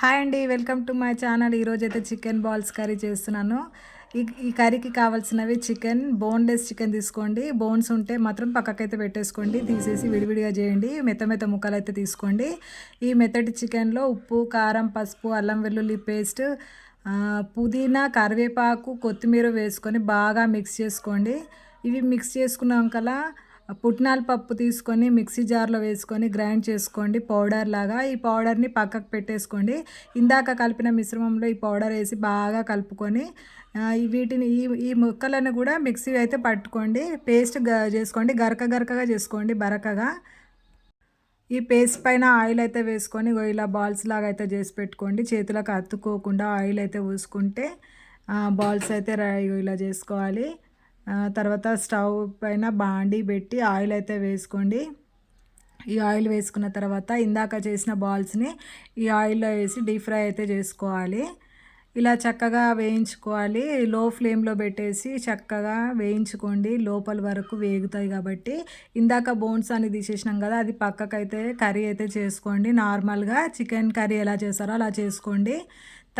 Hi అండి welcome to my channel. ఈరోజు అయితే చికెన్ బాల్స్ కర్రీ చేస్తున్నాను. ఈ ఈ కర్రీకి కావాల్సినవి చికెన్ బోన్లెస్ చికెన్ తీసుకోండి. బోన్స్ ఉంటే మాత్రం పక్కకైతే పెట్టేసుకోండి. తీసేసి విడివిడిగా చేయండి. మెత్త మెత్త ముక్కలు అయితే తీసుకోండి. ఈ మెత్తటి చికెన్లో ఉప్పు కారం పసుపు అల్లం వెల్లుల్లి పేస్ట్ పుదీనా కరివేపాకు కొత్తిమీర వేసుకొని బాగా మిక్స్ చేసుకోండి. ఇవి మిక్స్ చేసుకున్నాకలా పుట్నాల పప్పు తీసుకొని మిక్సీ జార్లో వేసుకొని గ్రైండ్ చేసుకోండి. పౌడర్ లాగా ఈ పౌడర్ని పక్కకు పెట్టేసుకోండి. ఇందాక కలిపిన మిశ్రమంలో ఈ పౌడర్ వేసి బాగా కలుపుకొని వీటిని ఈ ఈ ముక్కలను కూడా మిక్సీ అయితే పట్టుకోండి. పేస్ట్ చేసుకోండి. గరక గరకగా చేసుకోండి. బరకగా. ఈ పేస్ట్ పైన ఆయిల్ అయితే వేసుకొని ఇలా బాల్స్ లాగా అయితే చేసి పెట్టుకోండి. చేతులకు అత్తుకోకుండా ఆయిల్ అయితే పూసుకుంటే బాల్స్ అయితే ఇలా చేసుకోవాలి. తర్వాత స్టవ్ పైన బాండి పెట్టి ఆయిల్ అయితే వేసుకోండి. ఈ ఆయిల్ వేసుకున్న తర్వాత ఇందాక చేసిన బాల్స్ని ఈ ఆయిల్లో వేసి డీప్ ఫ్రై అయితే చేసుకోవాలి. ఇలా చక్కగా వేయించుకోవాలి. లో ఫ్లేమ్లో పెట్టేసి చక్కగా వేయించుకోండి. లోపల వరకు వేగుతాయి కాబట్టి. ఇందాక బోన్స్ అని తీసేసినాం కదా అది పక్కకైతే కర్రీ అయితే చేసుకోండి. నార్మల్గా చికెన్ కర్రీ ఎలా చేస్తారో అలా చేసుకోండి.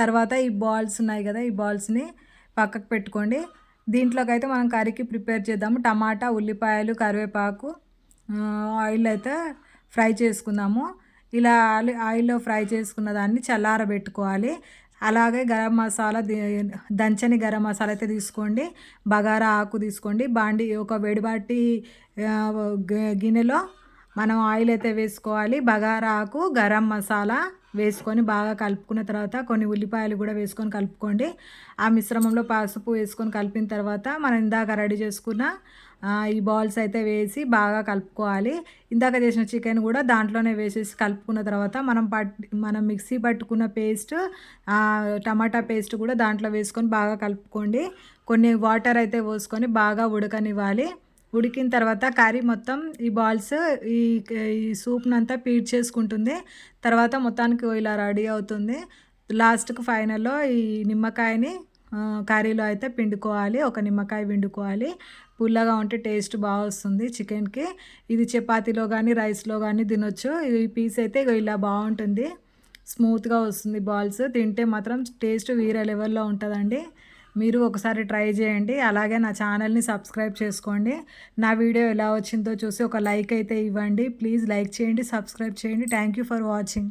తర్వాత ఈ బాల్స్ ఉన్నాయి కదా ఈ బాల్స్ని పక్కకు పెట్టుకోండి. దీంట్లోకి అయితే మనం కర్రీకి ప్రిపేర్ చేద్దాము. టమాటా ఉల్లిపాయలు కరివేపాకు ఆయిల్ అయితే ఫ్రై చేసుకుందాము. ఇలా ఆయిల్లో ఫ్రై చేసుకున్న దాన్ని చల్లారబెట్టుకోవాలి. అలాగే గరం మసాలా దంచని గరం మసాలా అయితే తీసుకోండి. బగారా ఆకు తీసుకోండి. బాండి ఒక వేడిబాటి గిన్నెలో మనం ఆయిల్ అయితే వేసుకోవాలి. బగారా ఆకు గరం మసాలా వేసుకొని బాగా కలుపుకున్న తర్వాత కొన్ని ఉల్లిపాయలు కూడా వేసుకొని కలుపుకోండి. ఆ మిశ్రమంలో పసుపు వేసుకొని కలిపిన తర్వాత మనం ఇందాక రెడీ చేసుకున్న ఈ బాల్స్ అయితే వేసి బాగా కలుపుకోవాలి. ఇందాక చేసిన చికెన్ కూడా దాంట్లోనే వేసేసి కలుపుకున్న తర్వాత మనం పట్ మనం మిక్సీ పట్టుకున్న పేస్ట్ టమాటా పేస్ట్ కూడా దాంట్లో వేసుకొని బాగా కలుపుకోండి. కొన్ని వాటర్ అయితే పోసుకొని బాగా ఉడకనివ్వాలి. ఉడికిన తర్వాత కర్రీ మొత్తం ఈ బాల్స్ ఈ ఈ సూప్నంతా పీడ్ చేసుకుంటుంది. తర్వాత మొత్తానికి ఇలా రెడీ అవుతుంది. లాస్ట్కి ఫైనల్లో ఈ నిమ్మకాయని కర్రీలో అయితే పిండుకోవాలి. ఒక నిమ్మకాయ పిండుకోవాలి. పుల్లగా ఉంటే టేస్ట్ బాగా వస్తుంది చికెన్కి. ఇది చపాతీలో కానీ రైస్లో కానీ తినొచ్చు. ఈ పీస్ అయితే ఇలా బాగుంటుంది. స్మూత్గా వస్తుంది బాల్స్. తింటే మాత్రం టేస్ట్ వేరే లెవెల్లో ఉంటుందండి. మీరు ఒకసారి ట్రై చేయండి. అలాగే నా ఛానల్ని సబ్స్క్రైబ్ చేసుకోండి. నా వీడియో ఎలా వచ్చిందో చూసి ఒక లైక్ అయితే ఇవ్వండి. ప్లీజ్ లైక్ చేయండి సబ్స్క్రైబ్ చేయండి. Thank you for watching.